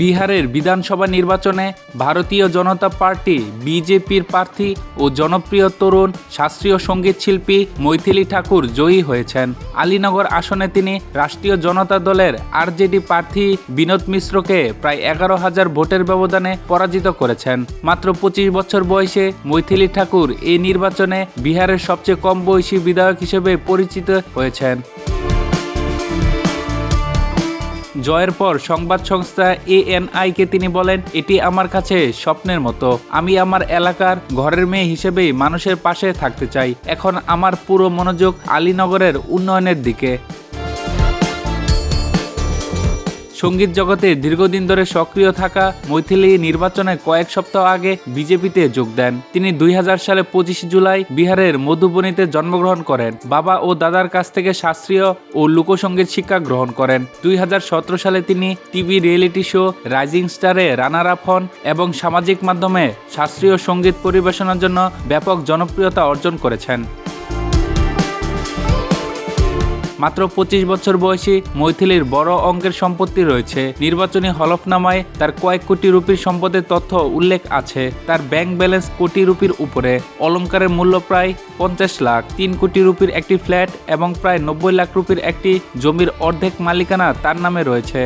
বিহারের বিধানসভা নির্বাচনে ভারতীয় জনতা পার্টি, বিজেপির প্রার্থী ও জনপ্রিয় তরুণ শাস্ত্রীয় সংগীত শিল্পী মৈথিলী ঠাকুর জয়ী হয়েছেন। আলীনগর আসনে তিনি রাষ্ট্রীয় জনতা দলের আরজেডি প্রার্থী বিনোদ মিশ্রকে প্রায় এগারো হাজার ভোটের ব্যবধানে পরাজিত করেছেন। মাত্র পঁচিশ বছর বয়সে মৈথিলী ঠাকুর এই নির্বাচনে বিহারের সবচেয়ে কম বয়সী বিধায়ক হিসেবে পরিচিত হয়েছেন। জয়ের পর সংবাদ সংস্থা এএনআইকে তিনি বলেন, এটি আমার কাছে স্বপ্নের মতো। আমি আমার এলাকার ঘরের মেয়ে হিসেবেই মানুষের পাশে থাকতে চাই। এখন আমার পুরো মনোযোগ আলীনগরের উন্নয়নের দিকে। সংগীত জগতে দীর্ঘদিন ধরে সক্রিয় থাকা মৈথিলি নির্বাচনে কয়েক সপ্তাহ আগে বিজেপিতে যোগ দেন। তিনি দুই হাজার সালে পঁচিশ জুলাই বিহারের মধুবনীতে জন্মগ্রহণ করেন। বাবা ও দাদার কাছ থেকে শাস্ত্রীয় ও লোকসঙ্গীত শিক্ষা গ্রহণ করেন। দুই হাজার সতেরো সালে তিনি টিভি রিয়েলিটি শো, রাইজিং স্টারে রানার আপ হন এবং সামাজিক মাধ্যমে শাস্ত্রীয় সংগীত পরিবেশনার জন্য ব্যাপক জনপ্রিয়তা অর্জন করেছেন। মাত্র পঁচিশ বছর বয়সী মৈথিলির বড় অঙ্কের সম্পত্তি রয়েছে। নির্বাচনী হলফনামায় তার কয়েক কোটি রুপির সম্পদের তথ্য উল্লেখ আছে। তার ব্যাংক ব্যালেন্স কোটি রুপির উপরে। অলঙ্কারের মূল্য প্রায় পঞ্চাশ লাখ। তিন কোটি রুপির একটি ফ্ল্যাট এবং প্রায় নব্বই লাখ রুপির একটি জমির অর্ধেক মালিকানা তার নামে রয়েছে।